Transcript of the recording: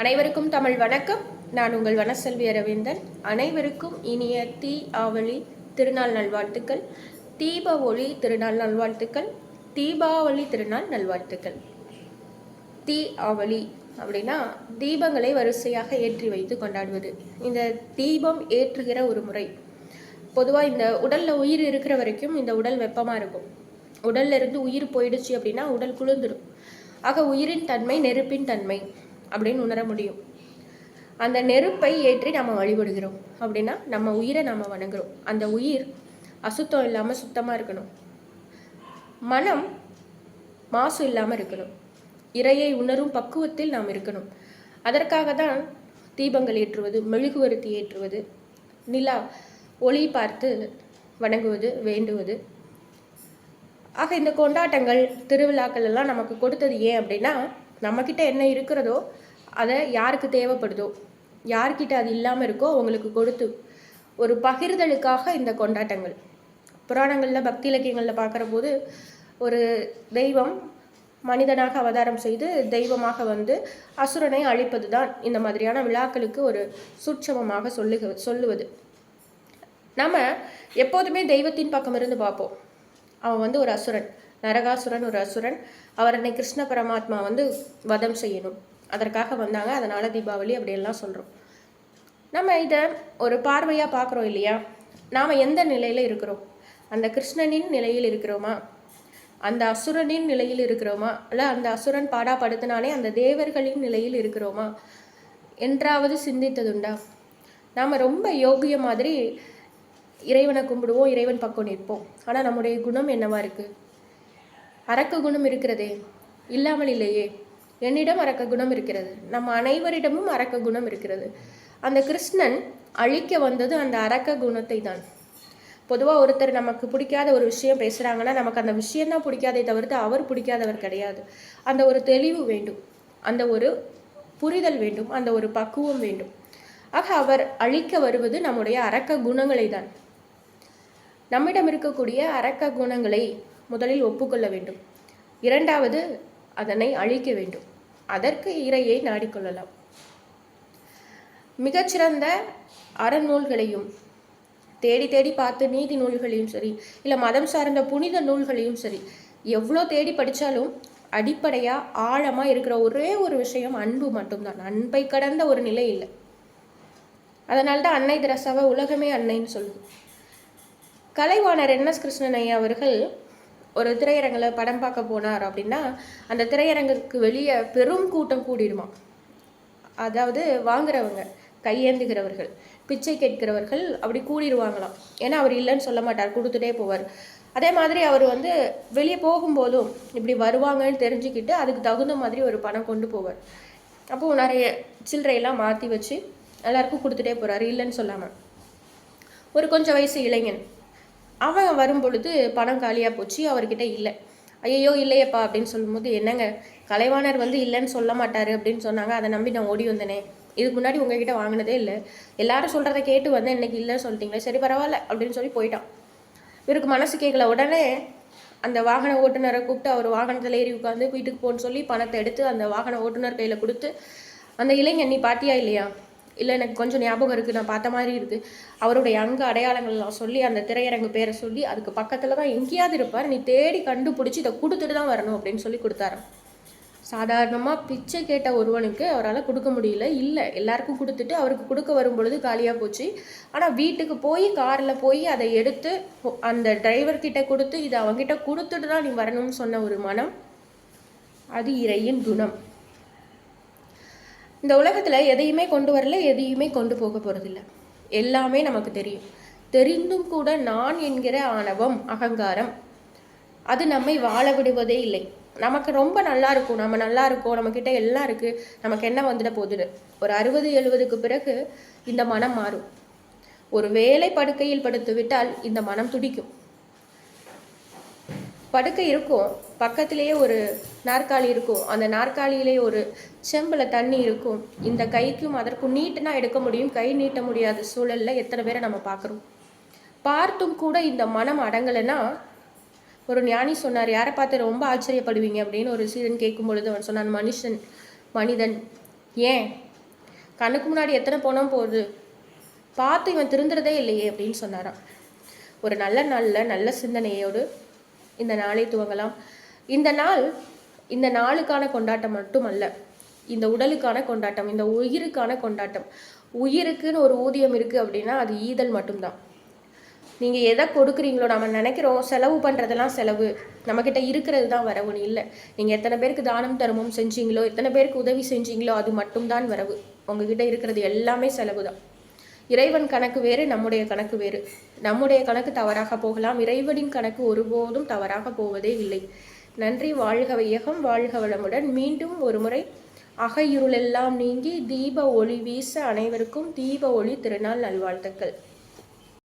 அனைவருக்கும் தமிழ் வணக்கம். நான் உங்கள் வனசெல்வி அரவிந்தன். அனைவருக்கும் இனிய தீ ஆவலி திருநாள் நல்வாழ்த்துக்கள். தீப ஒளி திருநாள் நல்வாழ்த்துக்கள். தீபாவளி திருநாள் நல்வாழ்த்துக்கள். தீ ஆவலி அப்படின்னா தீபங்களை வரிசையாக ஏற்றி வைத்து கொண்டாடுவது. இந்த தீபம் ஏற்றுகிற ஒரு முறை. பொதுவாக இந்த உடலில் உயிர் இருக்கிற வரைக்கும் இந்த உடல் வெப்பமாக இருக்கும். உடல்ல இருந்து உயிர் போயிடுச்சு அப்படின்னா உடல் குளிர்ந்துடும் ஆக உயிரின் தன்மை நெருப்பின் தன்மை. அப்படின்னு உணர முடியும். அந்த நெருப்பை ஏற்றி நம்ம வழிபடுகிறோம். அப்படின்னா நம்ம உயிரை நம்ம வணங்குறோம். அந்த உயிர் அசுத்தம் இல்லாமல் சுத்தமாக இருக்கணும். மனம் மாசு இல்லாமல் இருக்கணும். இறையை உணரும் பக்குவத்தில் நாம் இருக்கணும். அதற்காக தான் தீபங்கள் ஏற்றுவது மெழுகுவர்த்தி ஏற்றுவது நிலா ஒளி பார்த்து வணங்குவது வேண்டுவது. ஆக இந்த கொண்டாட்டங்கள் திருவிழாக்கள் எல்லாம் நமக்கு கொடுத்தது ஏன் அப்படின்னா நம்மக்கிட்ட என்ன இருக்கிறதோ அதை யாருக்கு தேவைப்படுதோ யார்கிட்ட அது இல்லாமல் இருக்கோ அவங்களுக்கு கொடுத்து ஒரு பகிர்தலுக்காக இந்த கொண்டாட்டங்கள். புராணங்களில் பக்தி இலக்கியங்களில் பார்க்குற போது ஒரு தெய்வம் மனிதனாக அவதாரம் செய்து தெய்வமாக வந்து அசுரனை அழிப்பது தான் இந்த மாதிரியான விழாக்களுக்கு ஒரு சூட்சமமாக சொல்லுக சொல்லுவது. நம்ம எப்போதுமே தெய்வத்தின் பக்கம் இருந்து பார்ப்போம். அவன் வந்து ஒரு அசுரன். நரகாசுரன் ஒரு அசுரன். அவரனை கிருஷ்ண பரமாத்மா வந்து வதம் செய்யணும். அதற்காக வந்தாங்க. அதனால் தீபாவளி அப்படியெல்லாம் சொல்கிறோம் நம்ம இதை ஒரு பார்வையாக பார்க்குறோம் இல்லையா? நாம் எந்த நிலையில் இருக்கிறோம்? அந்த கிருஷ்ணனின் நிலையில் இருக்கிறோமா? அந்த அசுரனின் நிலையில் இருக்கிறோமா? இல்லை அந்த அசுரன் பாடாப்படுத்தினாலே அந்த தேவர்களின் நிலையில் இருக்கிறோமா? என்றாவது சிந்தித்ததுண்டா? நாம் ரொம்ப யோகிய மாதிரி இறைவனை கும்பிடுவோம் இறைவன் பக்கம் நிற்போம். ஆனால் நம்முடைய குணம் என்னவா இருக்குது அரக்க குணம் இருக்கிறதே. இல்லாமல் இல்லையே. என்னிடம் அரக்க குணம் இருக்கிறது. நம்ம அனைவரிடமும் அரக்க குணம் இருக்கிறது. அந்த கிருஷ்ணன் அழிக்க வந்தது அந்த அரக்க குணத்தை தான் பொதுவாக ஒருத்தர் நமக்கு பிடிக்காத ஒரு விஷயம் பேசுகிறாங்கன்னா நமக்கு அந்த விஷயம்தான் பிடிக்காதே தவிர்த்து அவர் பிடிக்காதவர் கிடையாது. அந்த ஒரு தெளிவு வேண்டும். அந்த ஒரு புரிதல் வேண்டும். அந்த ஒரு பக்குவம் வேண்டும். ஆக அவர் அழிக்க வருவது நம்முடைய அரக்க குணங்களை தான் நம்மிடம் இருக்கக்கூடிய அரக்க குணங்களை முதலில் ஒப்புக்கொள்ள வேண்டும். இரண்டாவது அதனை அழிக்க வேண்டும். அதற்கு இறையை நாடிக்கொள்ளலாம் மிகச்சிறந்த அறநூல்களையும் தேடி தேடி பார்த்து நீதி நூல்களையும் சரி இல்லை மதம் சார்ந்த புனித நூல்களையும் சரி எவ்வளோ தேடி படித்தாலும் அடிப்படையாக ஆழமாக இருக்கிற ஒரே ஒரு விஷயம் அன்பு மட்டும்தான். அன்பை கடந்த ஒரு நிலை இல்லை. அதனால தான் அன்னை திரசாவை உலகமே அன்னைன்னு சொல்லுது கலைவாணர் என் எஸ் கிருஷ்ணன் ஐயா அவர்கள் ஒரு திரையரங்கில் படம் பார்க்க போனார் அப்படின்னா அந்த திரையரங்குக்கு வெளியே பெரும் கூட்டம் கூடிடுமா? அதாவது வாங்குறவங்க கையேந்துகிறவர்கள் பிச்சை கேட்கிறவர்கள் அப்படி கூடிடுவாங்களாம். ஏன்னா அவர் இல்லைன்னு சொல்ல மாட்டார் கொடுத்துட்டே போவார். அதே மாதிரி அவர் வந்து வெளியே போகும்போதும் இப்படி வருவாங்கன்னு தெரிஞ்சுக்கிட்டு அதுக்கு தகுந்த மாதிரி ஒரு பணம் கொண்டு போவார். அப்போது நிறைய சில்லறையெல்லாம் மாற்றி வச்சு எல்லாருக்கும் கொடுத்துட்டே போகிறாரு இல்லைன்னு சொல்லாமல் ஒரு கொஞ்சம் வயசு இளைஞன். அவன் வரும்பொழுது பணம் காலியாக போச்சு அவர்கிட்ட இல்லை. ஐயோ இல்லையப்பா அப்படின்னு சொல்லும்போது என்னங்க கலைவாணர் வந்து இல்லைன்னு சொல்ல மாட்டார் அப்படின்னு சொன்னாங்க. அதை நம்பி நான் ஓடி வந்தேனே. இதுக்கு முன்னாடி உங்ககிட்ட வாங்கினதே இல்லை. எல்லாரும் சொல்கிறத கேட்டு வந்தேன் இன்னைக்கு இல்லைன்னு சொல்லிட்டீங்களே. சரி பரவாயில்ல அப்படின்னு சொல்லி போயிட்டான். இவருக்கு மனசு கேட்கல உடனே அந்த வாகன ஓட்டுநரை கூப்பிட்டு அவர் வாகனத்தில் ஏறி உட்காந்து வீட்டுக்கு போன்னு சொல்லி பணத்தை எடுத்து அந்த வாகன ஓட்டுநர் கையில் கொடுத்து அந்த இளைஞன் நீ பாத்தியா இல்லையா? இல்லை எனக்கு கொஞ்சம் ஞாபகம் இருக்குது நான் பார்த்த மாதிரி இருக்குது அவருடைய அங்க அடையாளங்கள்லாம் சொல்லி அந்த திரையரங்கு பேரை சொல்லி அதுக்கு பக்கத்தில் தான் எங்கேயாவது இருப்பார். நீ தேடி கண்டுபிடிச்சி இதை கொடுத்துட்டு தான் வரணும் அப்படின்னு சொல்லி கொடுத்தாரு சாதாரணமாக பிச்சை கேட்ட ஒருவனுக்கு அவரால் கொடுக்க முடியல. இல்லை எல்லாருக்கும் கொடுத்துட்டு அவருக்கு கொடுக்க வரும் பொழுது காலியாக போச்சு. ஆனால் வீட்டுக்கு போய் காரில் போய் அதை எடுத்து அந்த டிரைவர்கிட்ட கொடுத்து இதை அவங்ககிட்ட கொடுத்துட்டு தான் நீ வரணும்னு சொன்ன ஒரு மனம் அது இறையின் குணம். இந்த உலகத்தில் எதையுமே கொண்டு வரல எதையுமே கொண்டு போக போகிறதில்ல எல்லாமே நமக்கு தெரியும். தெரிந்தும் கூட நான் என்கிற ஆணவம் அகங்காரம் அது நம்மை வாழ விடுவதே இல்லை. நமக்கு ரொம்ப நல்லா இருக்கும் நம்ம நல்லா இருக்கோம் நம்மக்கிட்ட எல்லாம் இருக்குது நமக்கு என்ன வந்துட போகுது? ஒரு அறுபது எழுபதுக்கு பிறகு இந்த மனம் மாறும். ஒரு வேலை படுக்கையில் படுத்து விட்டால் இந்த மனம் துடிக்கும். படுக்கை இருக்கும். பக்கத்திலேயே ஒரு நாற்காலி இருக்கும். அந்த நாற்காலியிலே ஒரு செம்பில் தண்ணி இருக்கும். இந்த கைக்கும் அதற்கும் நீட்டுனா எடுக்க முடியும். கை நீட்ட முடியாத சூழலில் எத்தனை பேரை நம்ம பார்க்குறோம்? பார்த்தும் கூட இந்த மனம் அடங்கலைன்னா ஒரு ஞானி சொன்னார் யாரை பார்த்து ரொம்ப ஆச்சரியப்படுவீங்க? அப்படின்னு ஒரு சீடன் கேட்கும் பொழுது அவன் சொன்னான் மனுஷன் மனிதன் ஏன்? கண்ணுக்கு முன்னாடி எத்தனை போனோம் போகுது பார்த்து இவன் திருந்துறதே இல்லையே அப்படின்னு சொன்னாராம். ஒரு நல்ல நாளில் நல்ல சிந்தனையோடு இந்த நாளை துவங்கலாம். இந்த நாள் இந்த நாளுக்கான கொண்டாட்டம் மட்டும் அல்ல இந்த உடலுக்கான கொண்டாட்டம் இந்த உயிருக்கான கொண்டாட்டம். உயிருக்குன்னு ஒரு ஊதியம் இருக்குது அப்படின்னா அது ஈதல் மட்டும்தான். நீங்கள் எதை கொடுக்குறீங்களோ நம்ம நினைக்கிறோம் செலவு பண்ணுறதெல்லாம் செலவு. நம்மக்கிட்ட இருக்கிறது தான் வரவுன்னு இல்லை. நீங்கள் எத்தனை பேருக்கு தானம் தர்மம் செஞ்சீங்களோ எத்தனை பேருக்கு உதவி செஞ்சீங்களோ அது மட்டும்தான் வரவு. உங்ககிட்ட இருக்கிறது எல்லாமே செலவு தான் இறைவன் கணக்கு வேறு நம்முடைய கணக்கு வேறு. நம்முடைய கணக்கு தவறாக போகலாம். இறைவனின் கணக்கு ஒருபோதும் தவறாக போவதே இல்லை. நன்றி வாழ்க வையகம் வாழ்க வளமுடன். மீண்டும் ஒரு முறை அகையிருளெல்லாம் நீங்கி தீப ஒளி வீச அனைவருக்கும் தீப ஒளி திருநாள் நல்வாழ்த்துக்கள்.